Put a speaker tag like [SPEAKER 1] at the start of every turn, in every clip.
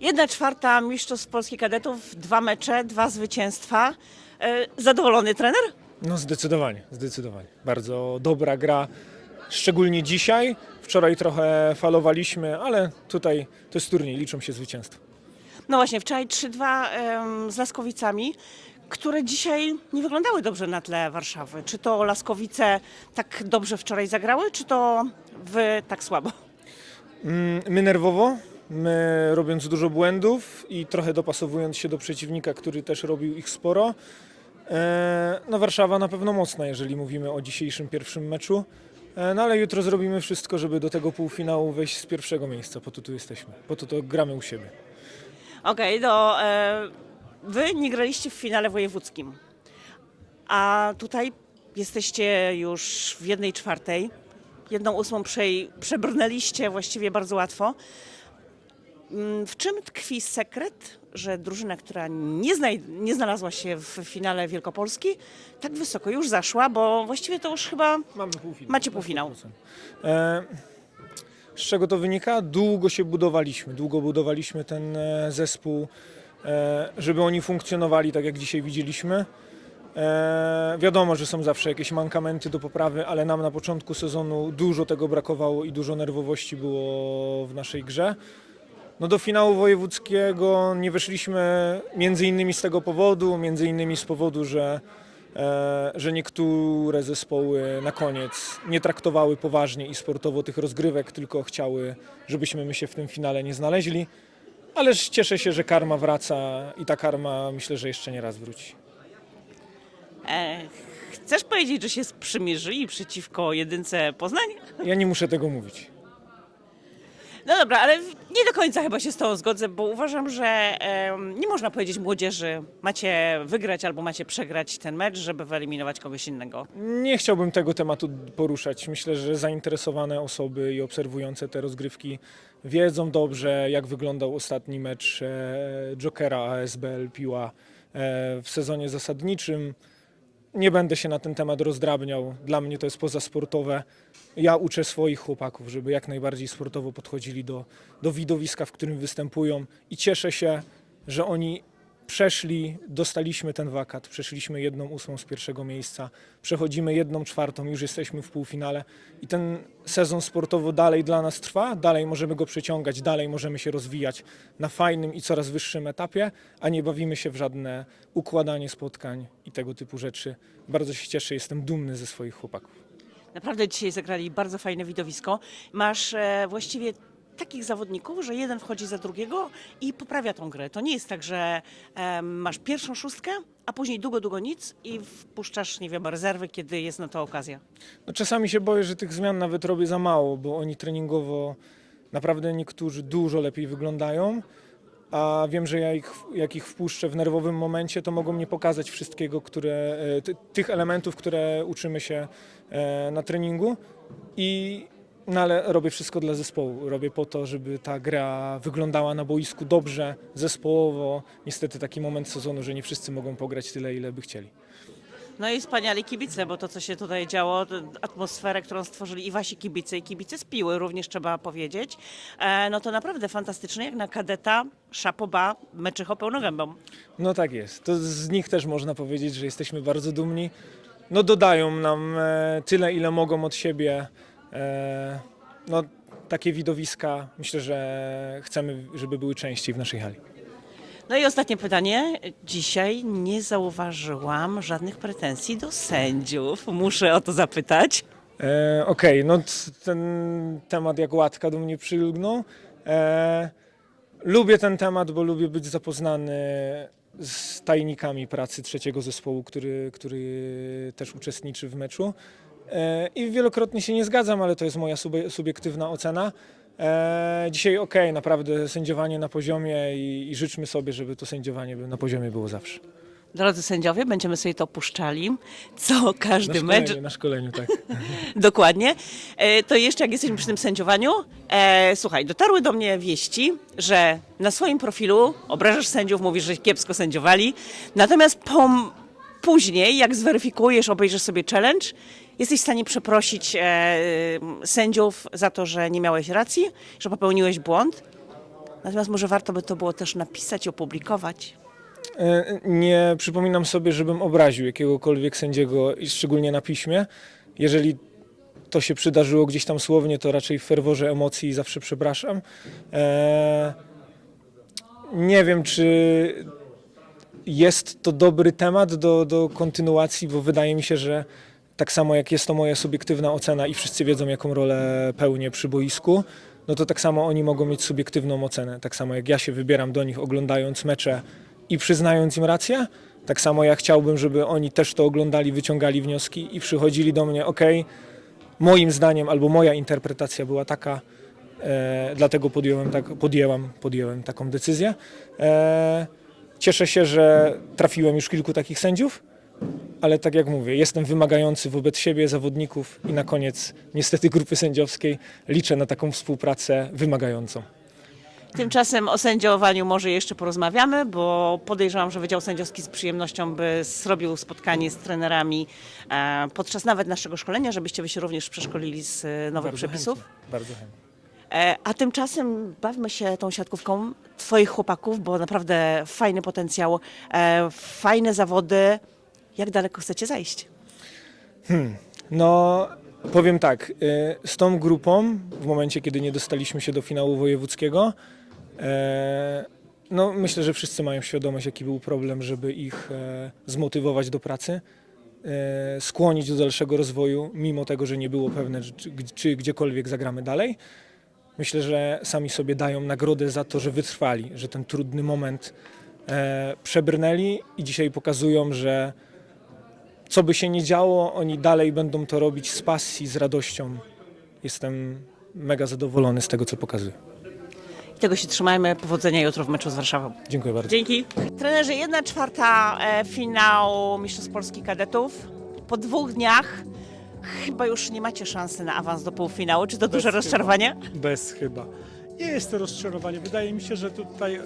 [SPEAKER 1] Jedna czwarta mistrzostw polskich kadetów, dwa mecze, dwa zwycięstwa. E, Zadowolony trener?
[SPEAKER 2] No zdecydowanie, zdecydowanie. Bardzo dobra gra, szczególnie dzisiaj. Wczoraj trochę falowaliśmy, ale tutaj to jest turniej, liczą się zwycięstwa.
[SPEAKER 1] No właśnie, wczoraj 3-2 em, z Laskowicami, które dzisiaj nie wyglądały dobrze na tle Warszawy. Czy to Laskowice tak dobrze wczoraj zagrały, czy to wy tak słabo?
[SPEAKER 2] Mm, My nerwowo, my robiąc dużo błędów i trochę dopasowując się do przeciwnika, który też robił ich sporo. E, No Warszawa na pewno mocna, jeżeli mówimy o dzisiejszym pierwszym meczu. E, No ale jutro zrobimy wszystko, żeby do tego półfinału wejść z pierwszego miejsca. Po to tu jesteśmy, po to to gramy u siebie.
[SPEAKER 1] Okej, no e, wy nie graliście w finale wojewódzkim, a tutaj jesteście już w jednej czwartej. Jedną ósmą przebrnęliście właściwie bardzo łatwo. Mm, W czym tkwi sekret, że drużyna, która nie, znaj- nie znalazła się w finale Wielkopolski, tak wysoko już zaszła, bo właściwie to już chyba
[SPEAKER 2] Mamy półfinał.
[SPEAKER 1] Macie półfinał.
[SPEAKER 2] E, Z czego to wynika? Długo się budowaliśmy, długo budowaliśmy ten e, zespół, e, żeby oni funkcjonowali tak jak dzisiaj widzieliśmy. E, Wiadomo, że są zawsze jakieś mankamenty do poprawy, ale nam na początku sezonu dużo tego brakowało i dużo nerwowości było w naszej grze. No do finału wojewódzkiego nie weszliśmy między innymi z tego powodu, między innymi z powodu, że, e, że niektóre zespoły na koniec nie traktowały poważnie i sportowo tych rozgrywek, tylko chciały, żebyśmy my się w tym finale nie znaleźli. Ależ cieszę się, że karma wraca i ta karma myślę, że jeszcze nie raz wróci.
[SPEAKER 1] e, chcesz powiedzieć, że się sprzymierzyli przeciwko jedynce Poznań?
[SPEAKER 2] Ja nie muszę tego mówić.
[SPEAKER 1] No dobra, ale nie do końca chyba się z tą zgodzę, bo uważam, że nie można powiedzieć młodzieży, macie wygrać albo macie przegrać ten mecz, żeby wyeliminować kogoś innego.
[SPEAKER 2] Nie chciałbym tego tematu poruszać. Myślę, że zainteresowane osoby i obserwujące te rozgrywki wiedzą dobrze, jak wyglądał ostatni mecz e, Jokera ASBL Piła e, w sezonie zasadniczym. Nie będę się na ten temat rozdrabniał. Dla mnie to jest pozasportowe. Ja uczę swoich chłopaków, żeby jak najbardziej sportowo podchodzili do, do widowiska, w którym występują i cieszę się, że oni przeszli, dostaliśmy ten wakat, przeszliśmy jedną ósmą z pierwszego miejsca, przechodzimy jedną czwartą, już jesteśmy w półfinale i ten sezon sportowo dalej dla nas trwa, dalej możemy go przeciągać, dalej możemy się rozwijać na fajnym i coraz wyższym etapie, a nie bawimy się w żadne układanie spotkań i tego typu rzeczy. Bardzo się cieszę, jestem dumny ze swoich chłopaków.
[SPEAKER 1] Naprawdę dzisiaj zagrali bardzo fajne widowisko. Masz e, właściwie takich zawodników, że jeden wchodzi za drugiego i poprawia tą grę. To nie jest tak, że masz pierwszą szóstkę, a później długo, długo nic i wpuszczasz, nie wiem, rezerwy, kiedy jest na to okazja.
[SPEAKER 2] No, czasami się boję, że tych zmian nawet robię za mało, bo oni treningowo naprawdę niektórzy dużo lepiej wyglądają, a wiem, że ja ich, jak ich wpuszczę w nerwowym momencie, to mogą nie pokazać wszystkiego, które, e, ty, tych elementów, które uczymy się e, na treningu. I, no ale robię wszystko dla zespołu. Robię po to, żeby ta gra wyglądała na boisku dobrze, zespołowo. Niestety taki moment sezonu, że nie wszyscy mogą pograć tyle, ile by chcieli.
[SPEAKER 1] No i wspaniali kibice, bo to, co się tutaj działo, atmosferę, którą stworzyli i wasi kibice, i kibice z Piły również trzeba powiedzieć, e, no to naprawdę fantastyczne, jak na kadeta, szapoba, meczycho pełną gębą.
[SPEAKER 2] No tak jest. To z nich też można powiedzieć, że jesteśmy bardzo dumni. No dodają nam e, tyle, ile mogą od siebie. E, no takie widowiska myślę, że chcemy, żeby były częściej w naszej hali.
[SPEAKER 1] No i ostatnie pytanie. Dzisiaj nie zauważyłam żadnych pretensji do sędziów. Muszę o to zapytać.
[SPEAKER 2] E, Okej, no t- ten temat jak łatka do mnie przylgnął. E, lubię ten temat, bo lubię być zapoznany z tajnikami pracy trzeciego zespołu, który, który też uczestniczy w meczu. E, I wielokrotnie się nie zgadzam, ale to jest moja subie, subiektywna ocena. E, dzisiaj okej, naprawdę sędziowanie na poziomie i, i życzmy sobie, żeby to sędziowanie na poziomie było zawsze.
[SPEAKER 1] Drodzy sędziowie, będziemy sobie to puszczali. Co każdy
[SPEAKER 2] Na
[SPEAKER 1] mecz.
[SPEAKER 2] szkoleniu, na szkoleniu, tak.
[SPEAKER 1] Dokładnie. E, To jeszcze jak jesteśmy przy tym sędziowaniu, e, słuchaj, dotarły do mnie wieści, że na swoim profilu obrażasz sędziów, mówisz, że kiepsko sędziowali, natomiast pom- później, jak zweryfikujesz, obejrzysz sobie challenge, jesteś w stanie przeprosić e, sędziów za to, że nie miałeś racji, że popełniłeś błąd. Natomiast może warto by to było też napisać, opublikować.
[SPEAKER 2] E, Nie przypominam sobie, żebym obraził jakiegokolwiek sędziego, szczególnie na piśmie. Jeżeli to się przydarzyło gdzieś tam słownie, to raczej w ferworze emocji zawsze przepraszam. E, Nie wiem, czy jest to dobry temat do, do kontynuacji, bo wydaje mi się, że tak samo jak jest to moja subiektywna ocena i wszyscy wiedzą, jaką rolę pełnię przy boisku, no to tak samo oni mogą mieć subiektywną ocenę. Tak samo jak ja się wybieram do nich oglądając mecze i przyznając im rację, tak samo ja chciałbym, żeby oni też to oglądali, wyciągali wnioski i przychodzili do mnie, ok, moim zdaniem albo moja interpretacja była taka, e, dlatego podjąłem, tak, podjęłam, podjęłem taką decyzję. E, cieszę się, że trafiłem już kilku takich sędziów, ale tak jak mówię, jestem wymagający wobec siebie, zawodników i na koniec niestety grupy sędziowskiej liczę na taką współpracę wymagającą.
[SPEAKER 1] Tymczasem o sędziowaniu może jeszcze porozmawiamy, bo podejrzewam, że Wydział Sędziowski z przyjemnością by zrobił spotkanie z trenerami e, podczas nawet naszego szkolenia, żebyście wy się również przeszkolili z e, nowych
[SPEAKER 2] Bardzo
[SPEAKER 1] przepisów.
[SPEAKER 2] chętnie, Bardzo chętnie.
[SPEAKER 1] E, A tymczasem bawmy się tą siatkówką Twoich chłopaków, bo naprawdę fajny potencjał, fajne zawody. Jak daleko chcecie zajść?
[SPEAKER 2] No, powiem tak, y, z tą grupą, w momencie kiedy nie dostaliśmy się do finału wojewódzkiego, e, no myślę, że wszyscy mają świadomość, jaki był problem, żeby ich e, zmotywować do pracy, e, skłonić do dalszego rozwoju, mimo tego, że nie było pewne, czy gdziekolwiek zagramy dalej. Myślę, że sami sobie dają nagrodę za to, że wytrwali, że ten trudny moment e, przebrnęli i dzisiaj pokazują, że co by się nie działo, oni dalej będą to robić z pasji, z radością. Jestem mega zadowolony z tego, co pokazuję.
[SPEAKER 1] Tego się trzymajmy. Powodzenia jutro w meczu z Warszawą.
[SPEAKER 2] Dziękuję bardzo.
[SPEAKER 1] Dzięki. Trenerzy, jedna czwarta e, finału Mistrzostw Polski Kadetów. Po dwóch dniach chyba już nie macie szansy na awans do półfinału. Czy to duże
[SPEAKER 3] chyba.
[SPEAKER 1] rozczarowanie?
[SPEAKER 3] Bez chyba. Nie jest to rozczarowanie. Wydaje mi się, że tutaj e,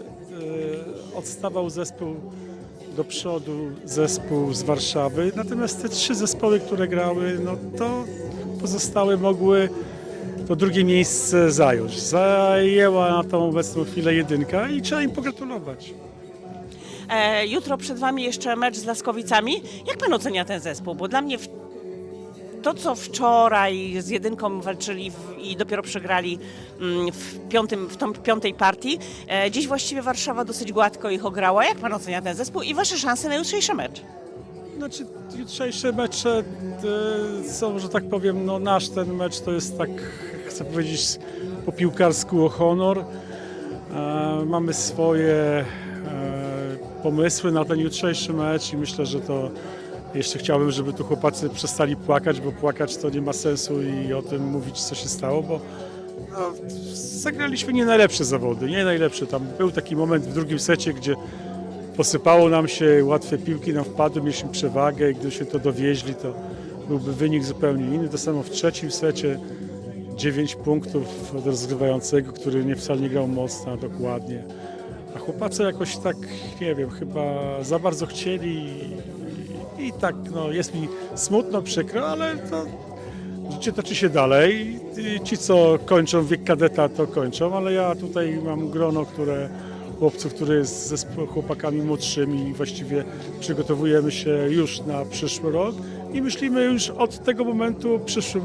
[SPEAKER 3] odstawał zespół do przodu, zespół z Warszawy. Natomiast te trzy zespoły, które grały, no to pozostałe mogły to drugie miejsce zająć. Zajęła na tą obecną chwilę jedynka i trzeba im pogratulować.
[SPEAKER 1] E, jutro przed Wami jeszcze mecz z Laskowicami. Jak Pan ocenia ten zespół? Bo dla mnie w... to, co wczoraj z jedynką walczyli w... i dopiero przegrali mm, w, piątym, w tą piątej partii, e, dziś właściwie Warszawa dosyć gładko ich ograła. Jak Pan ocenia ten zespół i Wasze szanse na jutrzejszy mecz?
[SPEAKER 3] Znaczy, jutrzejsze mecze są, że tak powiem, no nasz ten mecz to jest tak, chcę powiedzieć, po piłkarsku o honor. E, mamy swoje e, pomysły na ten jutrzejszy mecz i myślę, że to jeszcze chciałbym, żeby tu chłopacy przestali płakać, bo płakać to nie ma sensu i o tym mówić, co się stało, bo no, zagraliśmy nie najlepsze zawody, nie najlepsze. Tam był taki moment w drugim secie, gdzie posypało nam się, łatwe piłki nam wpadły, mieliśmy przewagę i gdybyśmy to dowieźli, to byłby wynik zupełnie inny. To samo w trzecim secie, 9 punktów od rozgrywającego, który nie wcale nie grał mocno, a dokładnie. A chłopacy jakoś tak, nie wiem, chyba za bardzo chcieli i, tak, no jest mi smutno, przykro, ale to życie toczy się dalej. I ci, co kończą wiek kadeta, to kończą, ale ja tutaj mam grono, które chłopców, który jest sp- chłopakami młodszymi właściwie przygotowujemy się już na przyszły rok i myślimy już od tego momentu o przyszłym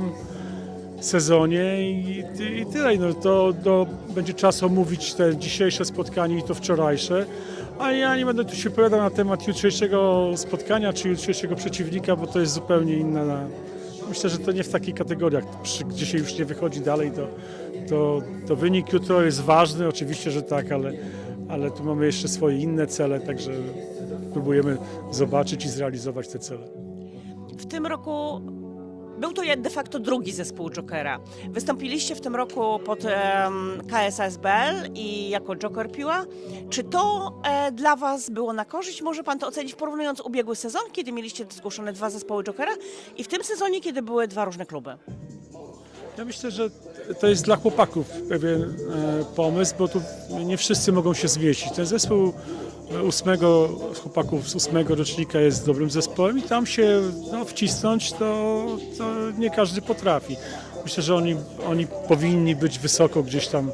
[SPEAKER 3] sezonie i, i tyle. No, to, to będzie czas omówić te dzisiejsze spotkanie i to wczorajsze. A ja nie będę tu się opowiadał na temat jutrzejszego spotkania czy jutrzejszego przeciwnika, bo to jest zupełnie inna. Myślę, że to nie w takich kategoriach, gdzie się już nie wychodzi dalej, to, to, to wynik jutro jest ważny, oczywiście, że tak, ale, ale tu mamy jeszcze swoje inne cele, także próbujemy zobaczyć i zrealizować te cele.
[SPEAKER 1] W tym roku był to de facto drugi zespół Jokera. Wystąpiliście w tym roku pod em, KSSBL i jako Joker Piła. Czy to e, dla Was było na korzyść? Może Pan to ocenić porównując ubiegły sezon, kiedy mieliście zgłoszone dwa zespoły Jokera i w tym sezonie, kiedy były dwa różne kluby.
[SPEAKER 3] Ja myślę, że to jest dla chłopaków pewien e, pomysł, bo tu nie wszyscy mogą się zmieścić. Ten zespół ósmego, chłopaków z ósmego rocznika jest dobrym zespołem i tam się no, wcisnąć to, to nie każdy potrafi. Myślę, że oni, oni powinni być wysoko gdzieś tam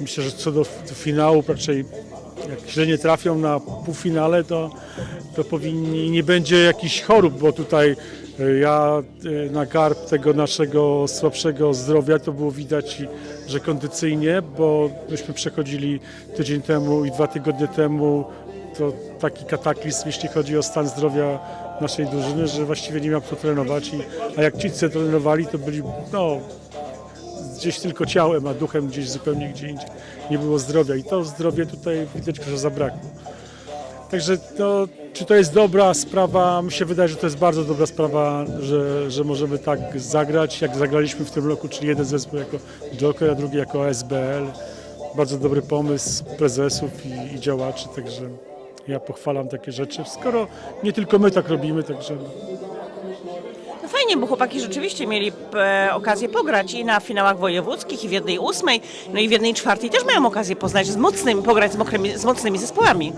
[SPEAKER 3] myślę, że co do do finału raczej jak źle nie trafią na półfinale, to, to powinni, nie będzie jakichś chorób, bo tutaj ja e, na garb tego naszego słabszego zdrowia to było widać, że kondycyjnie, bo myśmy przechodzili tydzień temu i dwa tygodnie temu to taki kataklizm, jeśli chodzi o stan zdrowia naszej drużyny, że właściwie nie miał kto trenować, i, a jak ci, co trenowali, to byli no, gdzieś tylko ciałem, a duchem gdzieś zupełnie gdzie indziej. Nie było zdrowia i to zdrowie tutaj widać, że zabrakło. Także to, czy to jest dobra sprawa? Mi się wydaje, że to jest bardzo dobra sprawa, że, że możemy tak zagrać, jak zagraliśmy w tym roku, czyli jeden zespół jako Joker, a drugi jako ASBL. Bardzo dobry pomysł prezesów i, i działaczy, także ja pochwalam takie rzeczy. Skoro nie tylko my tak robimy, także
[SPEAKER 1] No fajnie, bo chłopaki rzeczywiście mieli e, okazję pograć i na finałach wojewódzkich, i w jednej ósmej, no i w jednej czwartej też mają okazję poznać z mocnymi, pograć z, mokrymi, z mocnymi zespołami.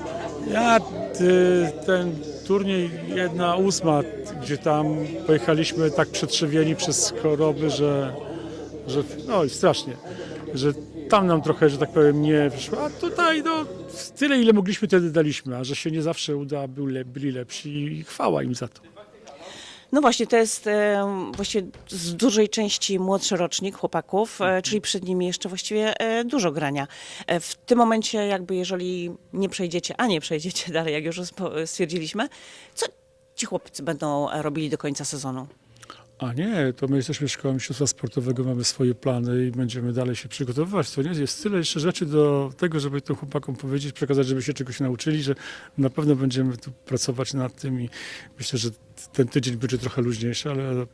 [SPEAKER 3] Ja ty, ten turniej jedna ósma, gdzie tam pojechaliśmy tak przetrzewieni przez choroby, że, że no i strasznie, że tam nam trochę, że tak powiem, nie wyszło. A tutaj no tyle, ile mogliśmy wtedy daliśmy, a że się nie zawsze uda, byli lepsi i chwała im za to.
[SPEAKER 1] No właśnie, to jest e, właściwie z dużej części młodszy rocznik chłopaków, e, czyli przed nimi jeszcze właściwie e, dużo grania. E, w tym momencie jakby jeżeli nie przejdziecie, a nie przejdziecie dalej, jak już spo- stwierdziliśmy, co ci chłopcy będą e, robili do końca sezonu?
[SPEAKER 3] A nie, to my jesteśmy szkołą mistrzostwa sportowego, mamy swoje plany i będziemy dalej się przygotowywać. To nie jest tyle jeszcze rzeczy do tego, żeby tym chłopakom powiedzieć, przekazać, żeby się czegoś nauczyli, że na pewno będziemy tu pracować nad tym i myślę, że ten tydzień będzie trochę luźniejszy, ale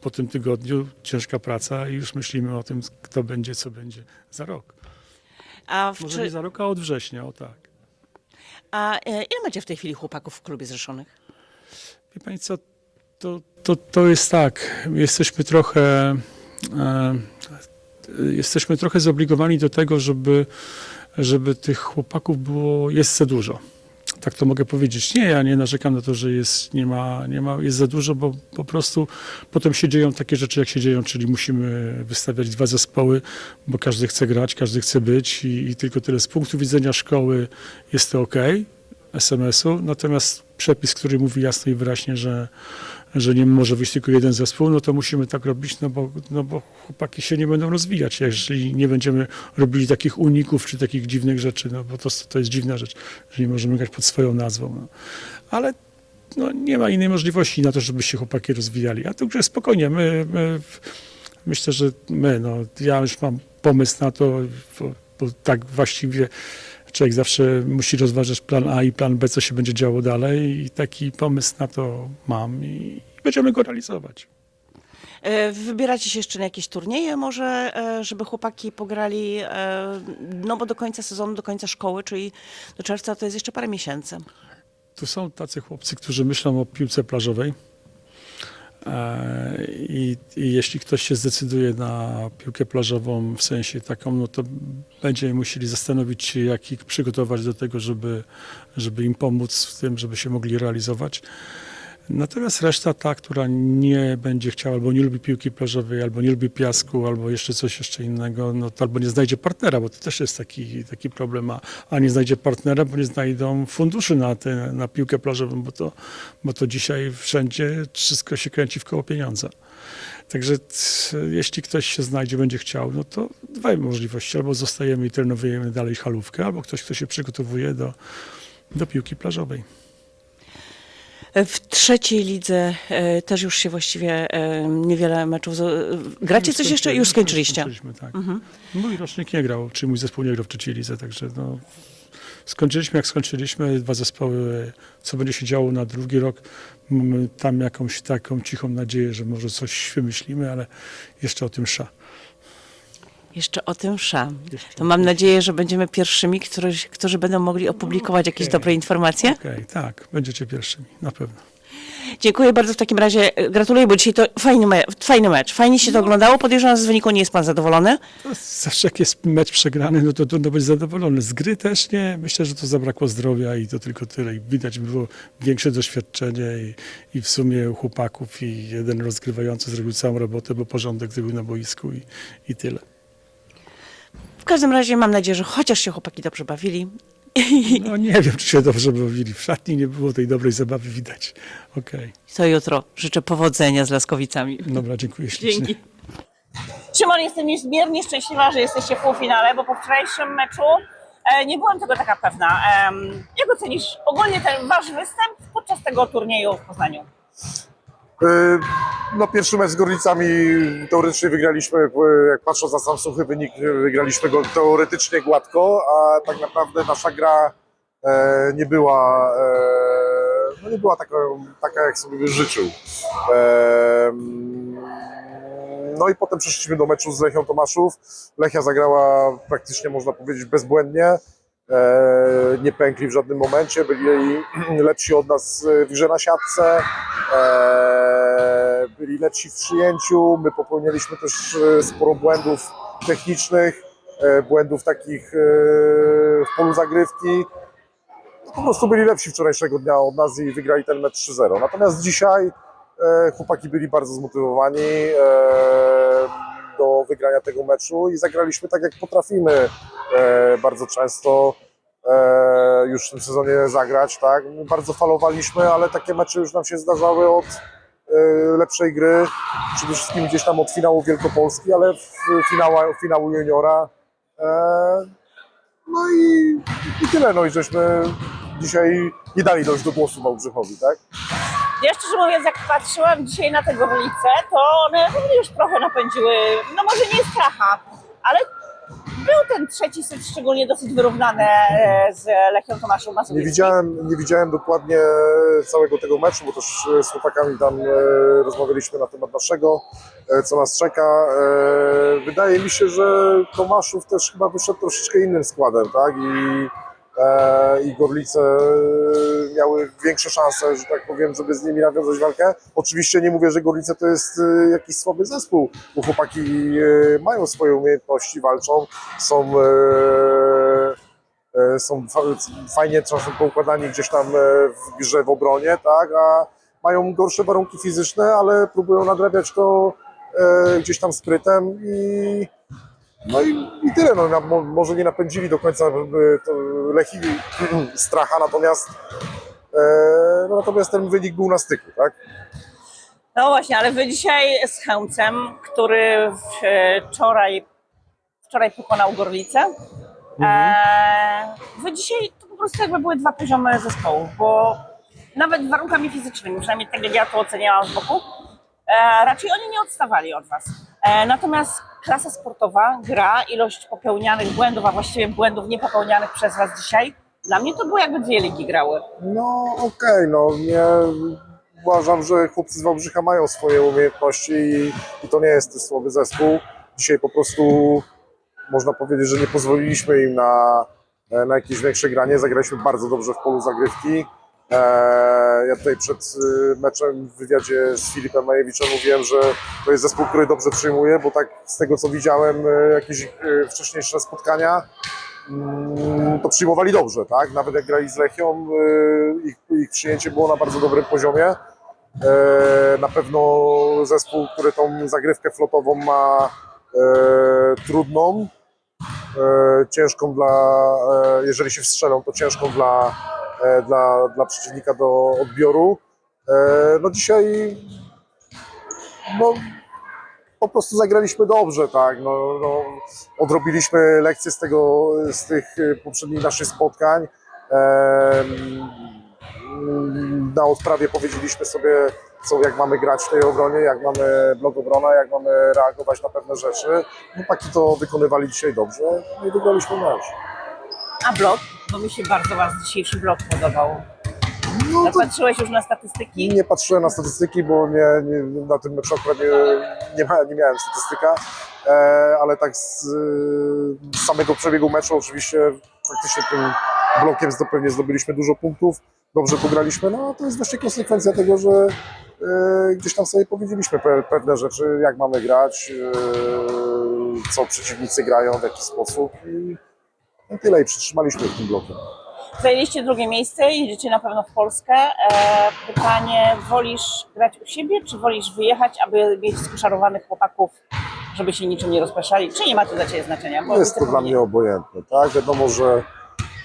[SPEAKER 3] po tym tygodniu ciężka praca i już myślimy o tym, kto będzie, co będzie za rok.
[SPEAKER 1] A, w,
[SPEAKER 3] Może nie za rok, a od września, o tak.
[SPEAKER 1] a e, ile macie w tej chwili chłopaków w klubie zrzeszonych?
[SPEAKER 3] Wie Pani co, to, to, to jest tak, jesteśmy trochę, e, jesteśmy trochę zobligowani do tego, żeby, żeby tych chłopaków było, jest za dużo. Tak to mogę powiedzieć. Nie, ja nie narzekam na to, że jest, nie ma, nie ma, jest za dużo, bo po prostu potem się dzieją takie rzeczy, jak się dzieją, czyli musimy wystawiać dwa zespoły, bo każdy chce grać, każdy chce być i, i tylko tyle. Z punktu widzenia szkoły jest to ok, SMS-u, natomiast przepis, który mówi jasno i wyraźnie, że, że nie może wyjść tylko jeden zespół, no to musimy tak robić, no bo, no bo chłopaki się nie będą rozwijać, jeżeli nie będziemy robili takich uników czy takich dziwnych rzeczy, no bo to, to jest dziwna rzecz, że nie możemy grać pod swoją nazwą. No. Ale no, nie ma innej możliwości na to, żeby się chłopaki rozwijali. A grze spokojnie, my, my myślę, że my, no, ja już mam pomysł na to, bo, bo tak właściwie człowiek zawsze musi rozważać plan A i plan B, co się będzie działo dalej i taki pomysł na to mam i będziemy go realizować.
[SPEAKER 1] E, Wybieracie się jeszcze na jakieś turnieje może, e, żeby chłopaki pograli, e, no bo do końca sezonu, do końca szkoły, czyli do czerwca to jest jeszcze parę miesięcy.
[SPEAKER 3] Tu są tacy chłopcy, którzy myślą o piłce plażowej. E, I, I jeśli ktoś się zdecyduje na piłkę plażową, w sensie taką, no to będziemy musieli zastanowić się, jak ich przygotować do tego, żeby, żeby im pomóc w tym, żeby się mogli realizować. Natomiast reszta ta, która nie będzie chciała, albo nie lubi piłki plażowej, albo nie lubi piasku, albo jeszcze coś jeszcze innego, no to albo nie znajdzie partnera, bo to też jest taki, taki problem, a, a nie znajdzie partnera, bo nie znajdą funduszy na, te, na piłkę plażową, bo to, bo to dzisiaj wszędzie wszystko się kręci w koło pieniądza. Także jeśli ktoś się znajdzie, będzie chciał, no to dwie możliwości. Albo zostajemy i trenujemy dalej halówkę, albo ktoś, kto się przygotowuje do, do piłki plażowej.
[SPEAKER 1] W trzeciej lidze e, też już się właściwie e, niewiele meczów. z- Gracie coś jeszcze? Już skończyliście.
[SPEAKER 3] Skończyliśmy, tak. Mój rocznik nie grał, czy mój zespół nie grał w trzeciej lidze, także no, skończyliśmy jak skończyliśmy, dwa zespoły, co będzie się działo na drugi rok. Mamy tam jakąś taką cichą nadzieję, że może coś wymyślimy, ale jeszcze o tym sza.
[SPEAKER 1] Jeszcze o tym szam. To mam nadzieję, że będziemy pierwszymi, którzy, którzy będą mogli opublikować jakieś
[SPEAKER 3] okej.
[SPEAKER 1] dobre informacje.
[SPEAKER 3] Okej, tak, będziecie pierwszymi, na pewno.
[SPEAKER 1] Dziękuję bardzo w takim razie. Gratuluję, bo dzisiaj to fajny, me fajny mecz. Fajnie się to oglądało. Podejrzewam, że z wyniku nie jest pan zadowolony.
[SPEAKER 3] Zawsze jak jest mecz przegrany, no to trudno być zadowolony. Z gry też nie. Myślę, że to zabrakło zdrowia i to tylko tyle. I widać było większe doświadczenie i, i w sumie u chłopaków i jeden rozgrywający zrobił całą robotę, bo porządek zrobił na boisku i, i tyle.
[SPEAKER 1] Każdym razie mam nadzieję, że chociaż się chłopaki dobrze bawili.
[SPEAKER 3] No nie wiem, czy się dobrze bawili. W szatni nie było tej dobrej zabawy widać. Okej.
[SPEAKER 1] To jutro życzę powodzenia z Laskowicami.
[SPEAKER 3] Dobra, dziękuję ślicznie.
[SPEAKER 1] Dzięki. Szymon, jestem niezmiernie szczęśliwa, że jesteście w półfinale, bo po wczorajszym meczu e, nie byłam tego taka pewna. Em, jak ocenisz ogólnie ten wasz występ podczas tego turnieju w Poznaniu?
[SPEAKER 4] Y, No pierwszy mecz z Gorlicami teoretycznie wygraliśmy, y, jak patrząc na sam suchy wynik, y, wygraliśmy go teoretycznie gładko, a tak naprawdę nasza gra e, nie była, e, no nie była taka, taka jak sobie życzył. E, no i potem przeszliśmy do meczu z Lechią Tomaszów. Lechia zagrała praktycznie, można powiedzieć, bezbłędnie. E, nie pękli w żadnym momencie, byli lepsi od nas w grze na siatce, e, byli lepsi w przyjęciu, my popełniliśmy też e, sporo błędów technicznych, błędów takich w polu zagrywki. No, po prostu byli lepsi wczorajszego dnia od nas i wygrali ten mecz 3-0. Natomiast dzisiaj chłopaki byli bardzo zmotywowani do wygrania tego meczu i zagraliśmy tak jak potrafimy e, bardzo często e, już w tym sezonie zagrać, tak? Bardzo falowaliśmy, ale takie mecze już nam się zdarzały od e, lepszej gry, przede wszystkim gdzieś tam od finału Wielkopolski, ale w finału, finału juniora. E, no i, i tyle, no i żeśmy dzisiaj nie dali dojść do głosu Wałbrzychowi, tak?
[SPEAKER 1] Ja szczerze mówiąc, jak patrzyłam dzisiaj na te gorlice, to one już trochę napędziły, no może nie stracha, ale był ten trzeci set szczególnie dosyć wyrównany e, z Lechią Tomaszą
[SPEAKER 4] Nie
[SPEAKER 1] Mazowieckim.
[SPEAKER 4] widziałem, nie widziałem dokładnie całego tego meczu, bo też e, z chłopakami tam e, rozmawialiśmy na temat naszego, co nas czeka. Wydaje mi się, że Tomaszów też chyba wyszedł troszeczkę innym składem, tak? I, i Gorlice miały większe szanse, że tak powiem, żeby z nimi nawiązać walkę. Oczywiście nie mówię, że Gorlice to jest e, jakiś słaby zespół, bo chłopaki e, mają swoje umiejętności, walczą, są e, e, są fa- fajnie czasem poukładani gdzieś tam e, w grze w obronie, tak, a mają gorsze warunki fizyczne, ale próbują nadrabiać to e, gdzieś tam sprytem i no i, i tyle, no, na, może nie napędzili do końca e, Lechi stracha, natomiast e, no, natomiast ten wynik był na styku, tak?
[SPEAKER 1] No właśnie, ale wy dzisiaj z Chełmcem, który e, wczoraj, wczoraj pokonał Gorlicę, e, wy dzisiaj to po prostu jakby były dwa poziomy zespołów, bo nawet warunkami fizycznymi, przynajmniej tak jak ja to oceniałam z boku, e, raczej oni nie odstawali od was. E, natomiast klasa sportowa, gra, ilość popełnianych błędów, a właściwie błędów niepopełnianych przez was dzisiaj, dla mnie to były jakby dwie ligi grały.
[SPEAKER 4] No okej, no nie uważam, że chłopcy z Wałbrzycha mają swoje umiejętności i, i to nie jest też słaby zespół. Dzisiaj po prostu można powiedzieć, że nie pozwoliliśmy im na, na jakieś większe granie. Zagraliśmy bardzo dobrze w polu zagrywki. Eee, Ja tutaj przed y, meczem w wywiadzie z Filipem Majewiczem mówiłem, że to jest zespół, który dobrze przyjmuje, bo tak z tego co widziałem, y, jakieś y, wcześniejsze spotkania, mm, to przyjmowali dobrze, tak? Nawet jak grali z Lechią, ich, ich przyjęcie było na bardzo dobrym poziomie. E, Na pewno zespół, który tą zagrywkę flotową ma e, trudną, e, ciężką dla, jeżeli się wstrzelą, to ciężką dla, dla, dla przeciwnika do odbioru. E, No dzisiaj no, po prostu zagraliśmy dobrze, tak. No, no, odrobiliśmy lekcje z tego, z tych e, poprzednich naszych spotkań. Em, Na odprawie powiedzieliśmy sobie, co, jak mamy grać w tej obronie, jak mamy blok obrona, jak mamy reagować na pewne rzeczy. Chłopaki to wykonywali dzisiaj dobrze no i wygraliśmy mecz.
[SPEAKER 1] A blok? Bo mi się bardzo was dzisiejszy blok podobał.
[SPEAKER 4] No to
[SPEAKER 1] Patrzyłeś już na statystyki?
[SPEAKER 4] nie patrzyłem na statystyki, bo nie, nie, na tym meczu akurat nie, nie, ma, nie miałem statystyka, e, ale tak z, z samego przebiegu meczu oczywiście faktycznie tym blokiem pewnie zdobyliśmy dużo punktów, dobrze pograliśmy, no to jest właśnie konsekwencja tego, że e, gdzieś tam sobie powiedzieliśmy pe, pewne rzeczy, jak mamy grać, e, co przeciwnicy grają, w jaki sposób i, i tyle i przytrzymaliśmy w tym blokiem.
[SPEAKER 1] Zajęliście drugie miejsce, jedziecie na pewno w Polskę. E, pytanie, wolisz grać u siebie, czy wolisz wyjechać, aby mieć skoszarowanych chłopaków, żeby się niczym nie rozpraszali? Czy nie ma to dla Ciebie znaczenia? Bo
[SPEAKER 4] Jest to dla mnie obojętne, tak? Wiadomo, że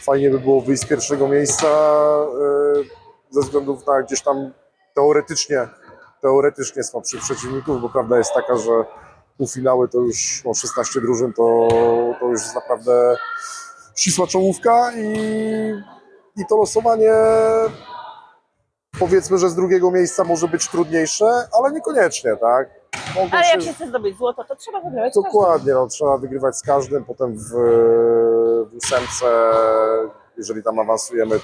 [SPEAKER 4] fajnie by było wyjść z pierwszego miejsca e, ze względów na gdzieś tam teoretycznie, teoretycznie słabszych przeciwników, bo prawda jest taka, że półfinały to już no, 16 drużyn, to, to już jest naprawdę ścisła czołówka i, i to losowanie powiedzmy, że z drugiego miejsca może być trudniejsze, ale niekoniecznie, tak? Mogą
[SPEAKER 1] Ale jak
[SPEAKER 4] się-
[SPEAKER 1] chce zdobyć złoto, to trzeba wygrywać z.
[SPEAKER 4] Dokładnie, no, trzeba wygrywać z każdym, potem w, w ósemce, jeżeli tam awansujemy,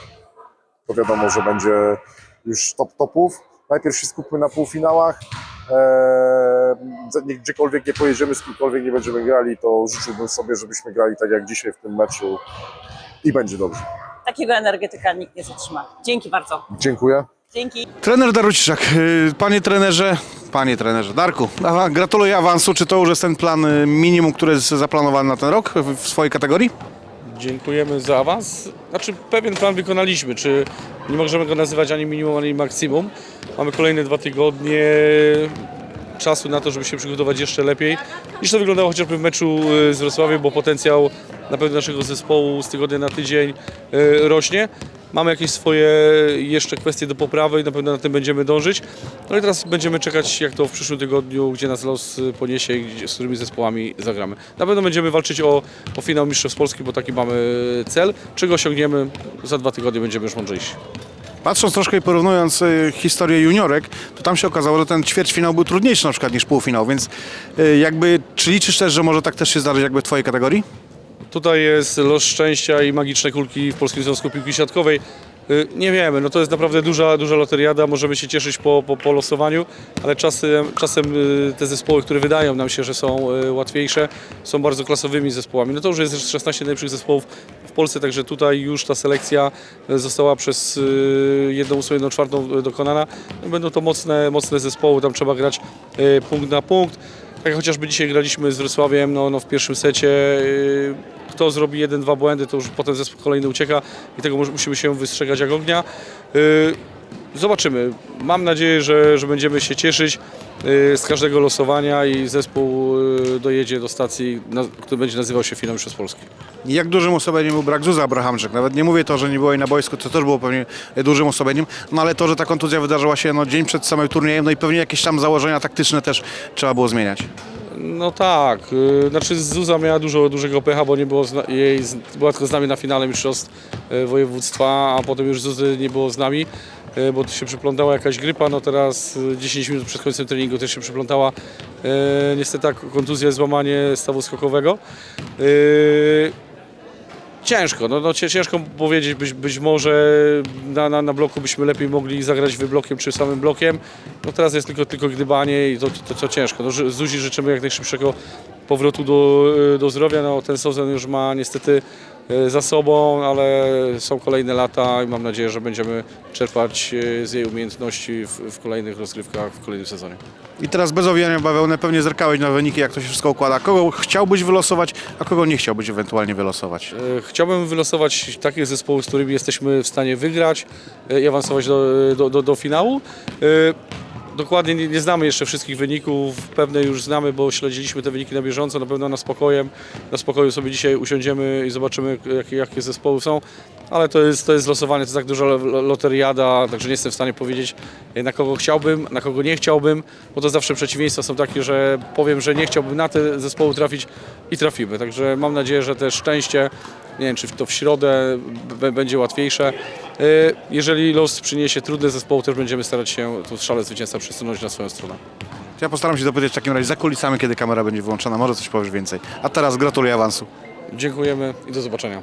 [SPEAKER 4] to wiadomo, że będzie już top topów. Najpierw się skupmy na półfinałach. Eee, gdziekolwiek nie pojedziemy, z kimkolwiek nie będziemy grali, to życzyłbym sobie, żebyśmy grali tak jak dzisiaj w tym meczu i będzie dobrze.
[SPEAKER 1] Takiego energetyka nikt nie zatrzyma. Dzięki bardzo.
[SPEAKER 4] Dziękuję.
[SPEAKER 1] Dzięki.
[SPEAKER 5] Trener Daruciszak, y, panie trenerze, panie trenerze, Darku, gratuluję awansu. Czy to już jest ten plan y, minimum, który jest zaplanowany na ten rok w swojej kategorii?
[SPEAKER 6] Dziękujemy za awans. Znaczy pewien plan wykonaliśmy, czy nie możemy go nazywać ani minimum, ani maksimum. Mamy kolejne dwa tygodnie czasu na to, żeby się przygotować jeszcze lepiej niż to wyglądało chociażby w meczu y, z Wrocławiem, bo potencjał na pewno naszego zespołu z tygodnia na tydzień y, rośnie. Mamy jakieś swoje jeszcze kwestie do poprawy i na pewno na tym będziemy dążyć. No i teraz będziemy czekać, jak to w przyszłym tygodniu, gdzie nas los poniesie i z którymi zespołami zagramy. Na pewno będziemy walczyć o, o finał Mistrzostw Polski, bo taki mamy cel. Czego osiągniemy, za dwa tygodnie będziemy już mądrzejsi.
[SPEAKER 5] Patrząc troszkę i porównując y, historię juniorek, to tam się okazało, że ten ćwierćfinał był trudniejszy na przykład niż półfinał, więc y, jakby, czy liczysz też, że może tak też się zdarzyć jakby w twojej kategorii?
[SPEAKER 6] Tutaj jest los szczęścia i magiczne kulki w Polskim Związku Piłki Siatkowej. Y, Nie wiemy, no to jest naprawdę duża, duża loteriada, możemy się cieszyć po, po, po losowaniu, ale czasem, czasem y, te zespoły, które wydają nam się, że są y, łatwiejsze, są bardzo klasowymi zespołami. No to już jest 16 najlepszych zespołów w Polsce, także tutaj już ta selekcja została przez jedną ósmą, jedną czwartą dokonana. No Będą to mocne, mocne zespoły, tam trzeba grać punkt na punkt. Jak chociażby dzisiaj graliśmy z Wrocławiem no, no w pierwszym secie. y, Kto zrobi jeden, dwa błędy, to już potem zespół kolejny ucieka i tego mus- musimy się wystrzegać jak ognia. Y, Zobaczymy. Mam nadzieję, że, że będziemy się cieszyć y, z każdego losowania i zespół y, dojedzie do stacji, który będzie nazywał się Finał Mistrzostw Polski.
[SPEAKER 5] Jak dużym osobeniem był brak Zuza Abrahamczyk? Nawet nie mówię to, że nie było jej na boisku, to też było pewnie dużym osobeniem, no ale to, że ta kontuzja wydarzyła się no, dzień przed samym turniejem, no i pewnie jakieś tam założenia taktyczne też trzeba było zmieniać.
[SPEAKER 6] No tak, y, znaczy Zuza miała dużo, dużego pecha, bo nie było jej, była tylko z nami na finale mistrzostw y, województwa, a potem już Zuzy nie było z nami, y, bo tu się przyplątała jakaś grypa, no teraz y, 10 minut przed końcem treningu też się przyplątała y, niestety tak, kontuzja, złamanie stawu skokowego. Ciężko, no, no ciężko powiedzieć, być, być może na, na, na bloku byśmy lepiej mogli zagrać wyblokiem czy samym blokiem. No teraz jest tylko, tylko gdybanie i to, to, to ciężko. No, Zuzi życzymy jak najszybszego powrotu do, do zdrowia. No, ten sezon już ma niestety e, za sobą, ale są kolejne lata i mam nadzieję, że będziemy czerpać e, z jej umiejętności w, w kolejnych rozgrywkach, w kolejnym sezonie.
[SPEAKER 5] I teraz bez owijania w bawełnę pewnie zerkałeś na wyniki, jak to się wszystko układa. Kogo chciałbyś wylosować, a kogo nie chciałbyś ewentualnie wylosować?
[SPEAKER 6] E, Chciałbym wylosować takich zespołów, z którymi jesteśmy w stanie wygrać e, i awansować do, do, do, do finału. Dokładnie nie, nie znamy jeszcze wszystkich wyników, pewne już znamy, bo śledziliśmy te wyniki na bieżąco, na pewno na spokojem. Na spokoju sobie dzisiaj usiądziemy i zobaczymy, jakie, jakie zespoły są, ale to jest, to jest losowanie, to jest tak duża lo- loteriada, także nie jestem w stanie powiedzieć, na kogo chciałbym, na kogo nie chciałbym, bo to zawsze przeciwieństwa są takie, że powiem, że nie chciałbym na te zespoły trafić i trafimy. Także mam nadzieję, że też szczęście nie wiem, czy to w środę będzie łatwiejsze. Y, Jeżeli los przyniesie trudne zespoły, też będziemy starać się tu szale zwycięzca przesunąć na swoją stronę.
[SPEAKER 5] Ja postaram się dopytać w takim razie za kulisami, kiedy kamera będzie wyłączona, może coś powiesz więcej. A teraz gratuluję awansu.
[SPEAKER 6] Dziękujemy i do zobaczenia.